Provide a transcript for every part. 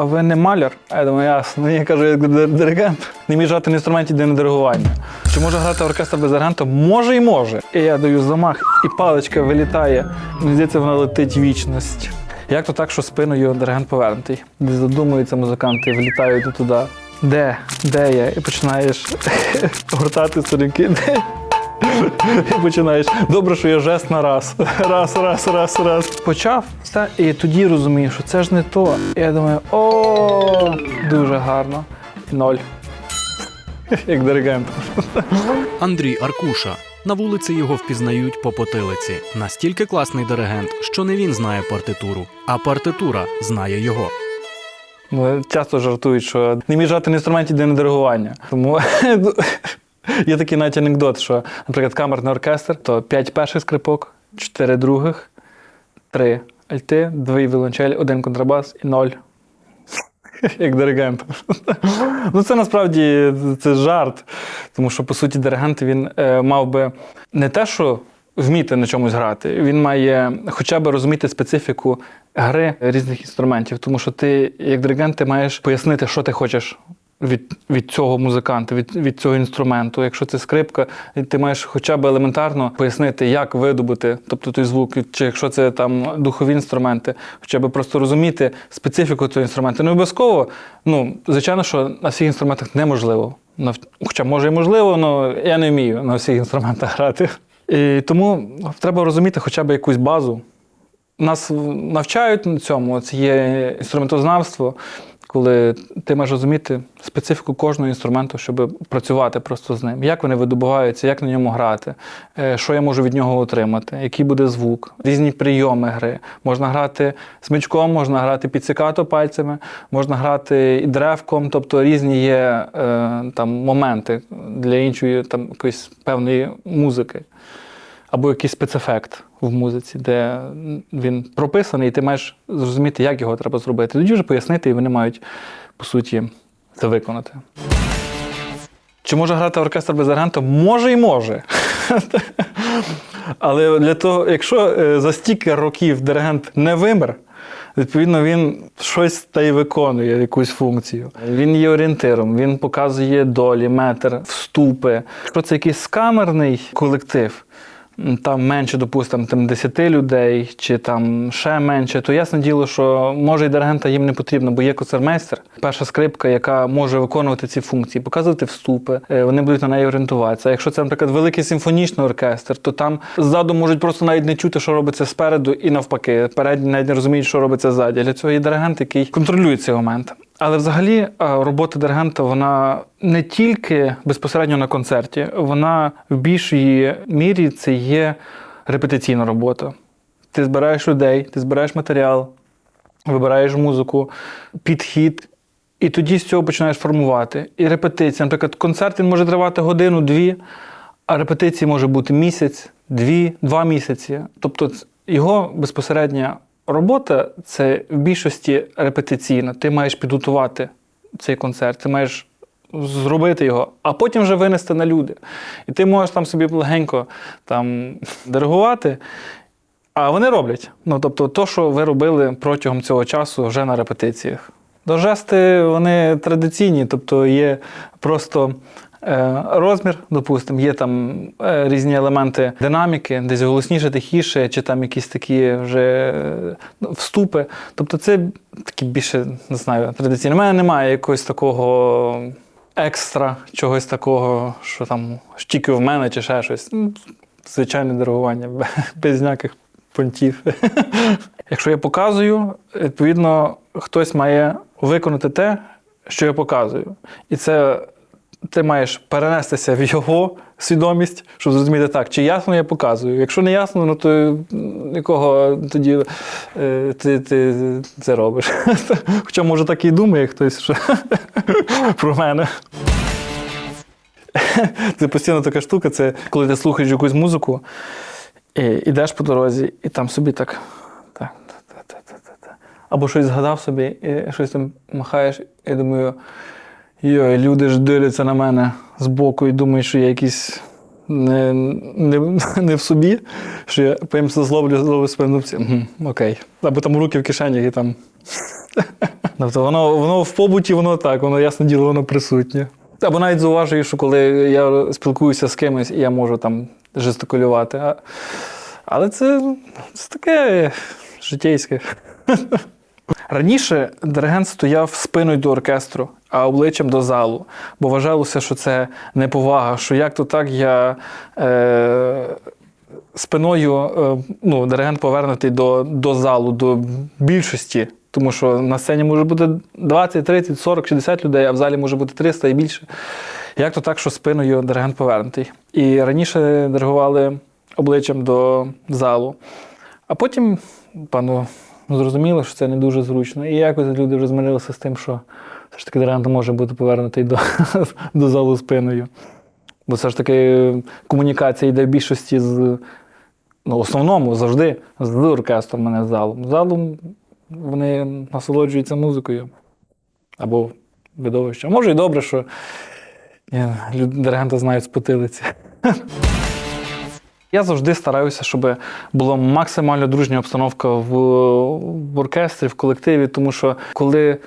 а ви не маляр? А я думаю, ясно. Я кажу, як дир- диригент. Не міг грати на інструменті для диригування. Чи може грати оркестр без диригента? Може і може. І я даю замах, і паличка вилітає. Мені здається, вона летить вічність. Як то так, що спиною диригент повернутий? Де задумуються музиканти, влітають туди. Де? Де я? І починаєш гортати сторінки. Де? І починаєш. Добре, що я жест на раз. Раз, раз, раз, раз. Почав, та, і тоді розумію, що це ж не то. І я думаю, о, дуже гарно. І ноль. Як диригент. Андрій Аркуша. На вулиці його впізнають по потилиці. Настільки класний диригент, що не він знає партитуру, а партитура знає його. Ну, Часто жартують, що не міг грати на інструменті для диригування. Тому є такий навіть анекдот, що, наприклад, камерний оркестр, то 5 перших скрипок, 4 других, 3 альти, 2 віолончелі, 1 контрабас і 0. Як диригент. Ну, це насправді це жарт. Тому що, по суті, диригент він е, мав би не те, що вміти на чомусь грати, він має хоча б розуміти специфіку гри різних інструментів. Тому що ти, як диригент, ти маєш пояснити, що ти хочеш від, від цього музиканта, від, від цього інструменту. Якщо це скрипка, ти маєш хоча б елементарно пояснити, як видобути, тобто той звук, чи якщо це там духові інструменти, хоча б просто розуміти специфіку цього інструменту. Не обов'язково, ну, звичайно, що на всіх інструментах неможливо. Хоча може і можливо, але я не вмію на всіх інструментах грати. І тому треба розуміти хоча б якусь базу. Нас навчають на цьому. Це є інструментознавство, коли ти маєш розуміти специфіку кожного інструменту, щоб працювати просто з ним. Як вони видобуваються, як на ньому грати, е, що я можу від нього отримати, який буде звук, різні прийоми гри. Можна грати смичком, можна грати піцикато пальцями, можна грати і древком, тобто різні є е, там моменти для іншої там якоїсь певної музики або якийсь спецефект в музиці, де він прописаний, і ти маєш зрозуміти, як його треба зробити. Тоді вже пояснити, і вони мають, по суті, це виконати. Чи може грати оркестр без диригента? Може і може. Але для того, якщо е, за стільки років диригент не вимер, відповідно він щось та й виконує якусь функцію. Він є орієнтиром, він показує долі, метр, вступи. Якщо це якийсь камерний колектив, там менше, допустимо, там 10 людей, чи там ще менше, то ясне діло, що може і диригента їм не потрібно, бо є концертмейстер, перша скрипка, яка може виконувати ці функції, показувати вступи, е, вони будуть на неї орієнтуватися. Якщо це, наприклад, великий симфонічний оркестр, то там ззаду можуть просто навіть не чути, що робиться спереду, і навпаки, передні навіть не розуміють, що робиться ззаді. Для цього є диригент, який контролює цей момент. Але взагалі е, робота диригента вона не тільки безпосередньо на концерті, вона в більшій мірі це є репетиційна робота. Ти збираєш людей, ти збираєш матеріал, вибираєш музику, підхід, і тоді з цього починаєш формувати. І репетиція. Наприклад, концерт він може тривати годину-дві, а репетиції може бути місяць, дві, два місяці. Тобто його безпосередня робота це в більшості репетиційна. Ти маєш підготувати цей концерт, ти маєш зробити його, а потім вже винести на люди. І ти можеш там собі легенько там диригувати. А вони роблять. Ну, тобто, то, що ви робили протягом цього часу вже на репетиціях. До жести вони традиційні, тобто є просто розмір, допустимо, є там е, різні елементи динаміки, десь голосніше, тихіше, чи там якісь такі вже е, вступи. Тобто, це такі більше, не знаю, традиційно. У мене немає якогось такого екстра, чогось такого, що там тільки в мене чи ще щось. Ну, Звичайне диригування, без ніяких понтів. Якщо я показую, відповідно, хтось має виконати те, що я показую. І це ти маєш перенестися в його свідомість, щоб зрозуміти так, чи ясно я показую. Якщо не ясно, ну то якого тоді е, ти, ти це робиш. Хоча, може, так і думає хтось що про мене. Це постійно така штука, це коли ти слухаєш якусь музику, і йдеш по дорозі, і там собі так. так, та, та, та, та, та. Або щось згадав собі, і щось там махаєш, і думаю, йой, люди ж дивляться на мене збоку і думають, що я якийсь не, не, не в собі, що я це зловлю, зловлю спину. Угу, окей. Або там руки в кишенях і там Тобто воно, воно в побуті, воно так, воно ясне діло, воно присутнє. Або навіть зауважую, що коли я спілкуюся з кимось, я можу там жестикулювати. А, але це, це таке житейське. Раніше диригент стояв спиною до оркестру, а обличчям до залу, бо вважалося, що це неповага, що як то так я е, спиною е, ну, диригент повернутий до, до залу, до більшості. Тому що на сцені може бути 20, 30, 40, 60 людей, а в залі може бути 300 і більше. Як то так, що спиною диригент повернутий? І раніше диригували обличчям до залу. А потім пану зрозуміло, що це не дуже зручно. І якось люди вже змирилися з тим, що все ж таки диригент може бути повернутий до, до залу спиною. Бо все ж таки комунікація йде в більшості з ну, основному завжди з оркестром, а не з залом. Залом вони насолоджуються музикою або видовищем. Може і добре, що е, диригента знають з потилиці. Я завжди стараюся, щоб була максимально дружня обстановка в, в оркестрі, в колективі, тому що коли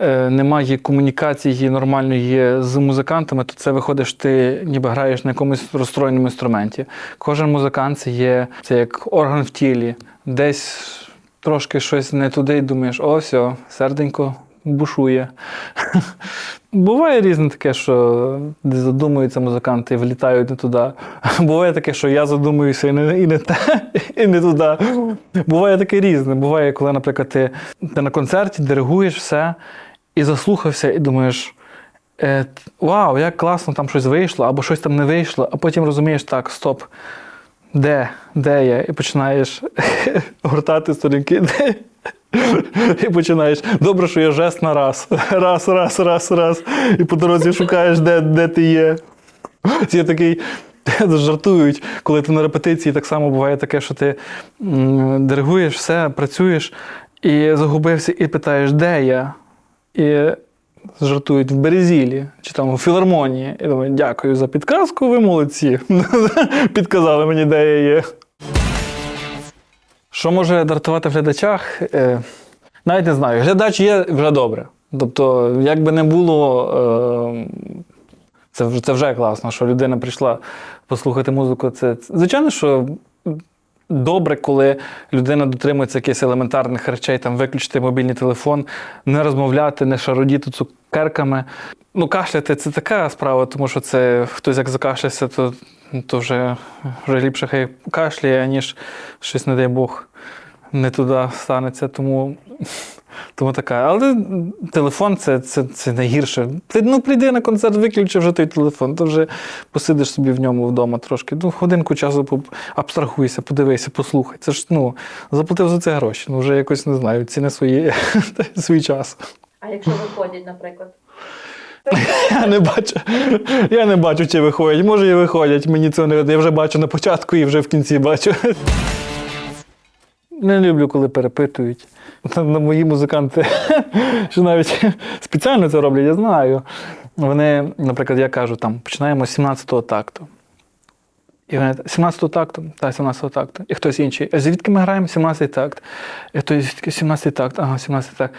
е, немає комунікації нормальної з музикантами, то це виходиш, ти ніби граєш на якомусь розстроєному інструменті. Кожен музикант це є це як орган в тілі. Десь трошки щось не туди, і думаєш, о, все, серденько бушує. Буває різне таке, що задумуються музиканти і влітають не туди. Буває таке, що я задумуюся і не, і не те, і не туди. Буває таке різне. Буває, коли, наприклад, ти, ти на концерті диригуєш все і заслухався, і думаєш. Е, вау, як класно там щось вийшло, або щось там не вийшло, а потім розумієш, так, стоп, де, де я? І починаєш гортати сторінки, де. І починаєш. Добре, що я жест на раз. Раз, раз, раз, раз. І по дорозі шукаєш, де, де ти є. Я такий. Жартують, коли ти на репетиції так само буває таке, що ти диригуєш все, працюєш і загубився, і питаєш, де я? І жартують в Березілі чи там у філармонії. І думаю, дякую за підказку, ви молодці. Підказали мені, де я є. Що може дратувати в глядачах? Е, навіть не знаю. Глядач є вже добре. Тобто, як би не було, е, це вже класно, що людина прийшла послухати музику. Це, звичайно, що добре, коли людина дотримується якихось елементарних речей, там виключити мобільний телефон, не розмовляти, не шародіти цукерками. Ну, кашляти це така справа, тому що це хтось як закашлявся, то, то вже, вже ліпше хай кашляє, ніж щось, не дай Бог, не туди станеться. Тому, тому така. Але телефон це, це, це найгірше. Ти ну, прийди на концерт, виключи вже той телефон, то вже посидиш собі в ньому вдома трошки. Ну, годинку часу абстрагуйся, подивися, послухай. Це ж ну, заплатив за це гроші. Ну, вже якось не знаю, ціни свої, свій час. А якщо виходять, наприклад? Я не бачу, я не бачу, чи виходять. Може, і виходять. Мені це не видно. Я вже бачу на початку і вже в кінці бачу. Не люблю, коли перепитують. На мої музиканти, що навіть спеціально це роблять, я знаю. Вони, наприклад, я кажу, там, починаємо з 17-го такту. І вони 17-го такту, так, 17-го такту. І хтось інший. А звідки ми граємо 17-й такт? І хтось звідки 17-й такт, ага, 17-й такт.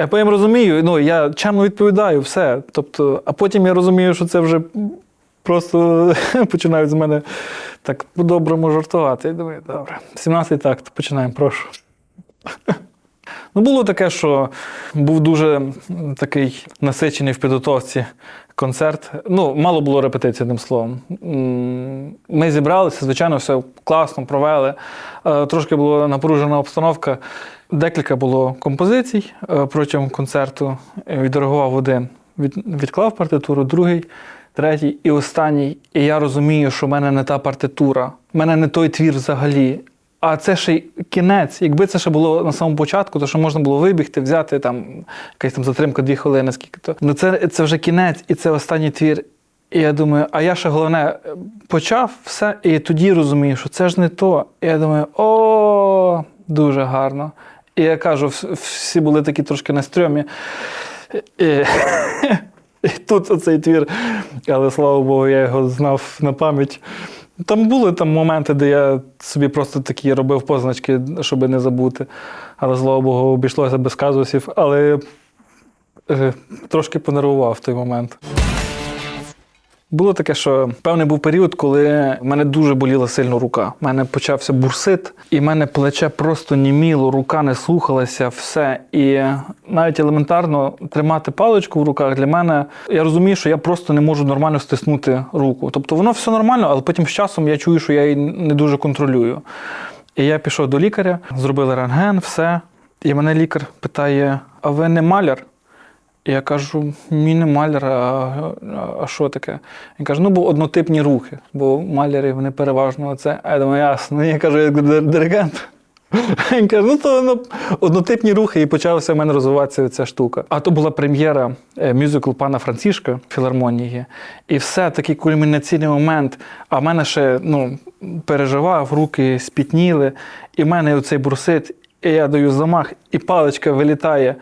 Я потім розумію, ну я чемно відповідаю, все. Тобто, а потім я розумію, що це вже просто починають з мене так по-доброму жартувати. Я думаю, добре, 17-й такт, починаємо, прошу. Ну, було таке, що був дуже такий насичений в підготовці концерт. Ну, мало було репетицій, одним словом. Ми зібралися, звичайно, все класно провели. Е, Трошки була напружена обстановка. Декілька було композицій е, протягом концерту. Відреагував один, відклав партитуру, другий, третій і останній. І я розумію, що в мене не та партитура, в мене не той твір взагалі. А це ще й кінець. Якби це ще було на самому початку, то що можна було вибігти, взяти там якась там затримка дві хвилини, скільки то. Ну це, це вже кінець, і це останній твір. І я думаю, а я ще головне почав все, і тоді розумію, що це ж не то. І я думаю, о, дуже гарно. І я кажу, всі були такі трошки на стрьомі. І, тут оцей твір, але слава Богу, я його знав на пам'ять. Там були там моменти, де я собі просто такі робив позначки, щоб не забути. Але, слава Богу, обійшлося без казусів. Але е, трошки понервував в той момент. Було таке, що певний був період, коли в мене дуже боліла сильно рука. У мене почався бурсит, і в мене плече просто німіло, рука не слухалася, все. І навіть елементарно тримати паличку в руках для мене, я розумію, що я просто не можу нормально стиснути руку. Тобто воно все нормально, але потім з часом я чую, що я її не дуже контролюю. І я пішов до лікаря, зробили рентген, все. І мене лікар питає: а ви не маляр? Я кажу, ні, не маляр, а, а, що таке? Він каже, ну, бо однотипні рухи, бо маляри вони переважно це. А я думаю, ясно. Я кажу, дир- диригент. Він каже, ну то ну, однотипні рухи, і почалася в мене розвиватися ця штука. А то була прем'єра е, мюзикл пана Францішка філармонії. І все такий кульмінаційний момент. А в мене ще ну, переживав, руки спітніли, і в мене оцей бурсит, і я даю замах, і паличка вилітає.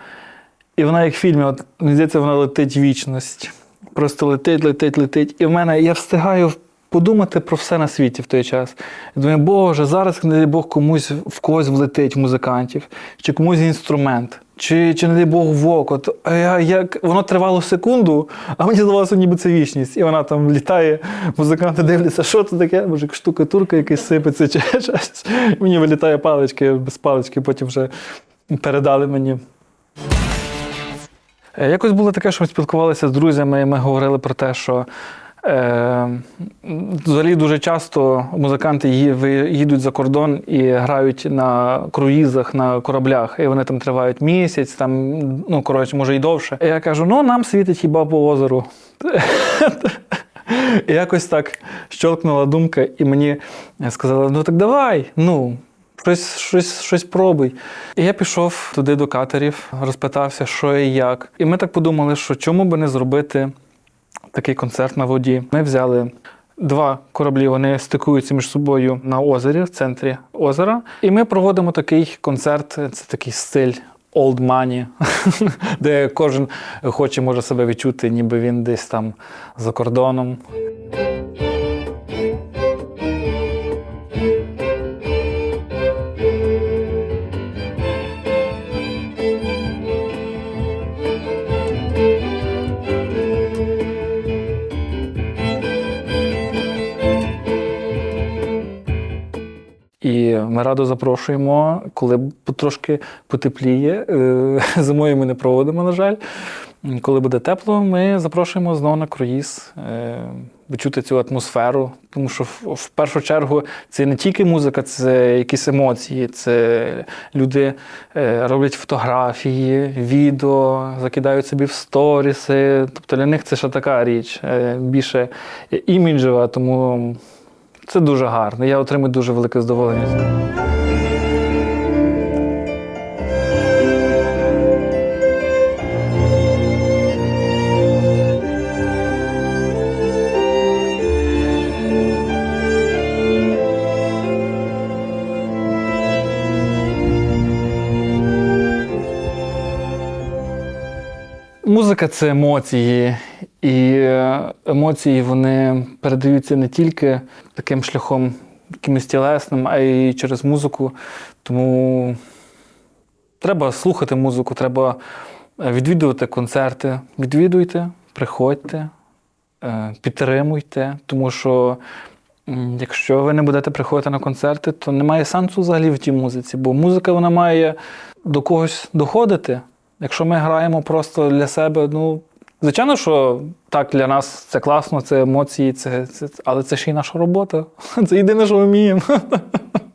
І вона, як в фільмі, от, мені здається, вона летить вічність. Просто летить, летить, летить. І в мене я встигаю подумати про все на світі в той час. Я думаю, Боже, зараз, не дай Бог, комусь в когось влетить в музикантів, чи комусь інструмент, чи, чи не дай Бог, в а я, як, воно тривало секунду, а мені здавалося, ніби це вічність. І вона там літає, музиканти дивляться, що це таке, може, штукатурка якась сипеться, чи щось. Мені вилітає паличка, без палички потім вже передали мені. Е, Якось було таке, що ми спілкувалися з друзями, і ми говорили про те, що е, взагалі дуже часто музиканти їдуть за кордон і грають на круїзах, на кораблях, і вони там тривають місяць, там, ну, коротше, може і довше. І я кажу: ну, нам світить хіба по озеру. І якось так щелкнула думка, і мені сказали: ну так давай, ну. Щось, щось, щось пробуй. І я пішов туди до катерів, розпитався, що і як. І ми так подумали, що чому би не зробити такий концерт на воді. Ми взяли два кораблі, вони стикуються між собою на озері, в центрі озера. І ми проводимо такий концерт, це такий стиль. Old money, де кожен хоче може себе відчути, ніби він десь там за кордоном. Ми радо запрошуємо, коли трошки потепліє. Е, Зимою ми не проводимо, на жаль. Коли буде тепло, ми запрошуємо знову на круїз, е, відчути цю атмосферу. Тому що в, першу чергу це не тільки музика, це якісь емоції, це люди е, роблять фотографії, відео, закидають собі в сторіси. Тобто для них це ще така річ, більше іміджева, тому це дуже гарно. Я отримую дуже велике задоволення. Музика це емоції, і е, емоції вони передаються не тільки таким шляхом, якимось тілесним, а й через музику. Тому треба слухати музику, треба е, відвідувати концерти. Відвідуйте, приходьте, е, підтримуйте, тому що. Якщо ви не будете приходити на концерти, то немає сенсу взагалі в тій музиці, бо музика вона має до когось доходити. Якщо ми граємо просто для себе, ну звичайно, що так для нас це класно, це емоції, це, це, але це ще й наша робота. Це єдине, що вміємо.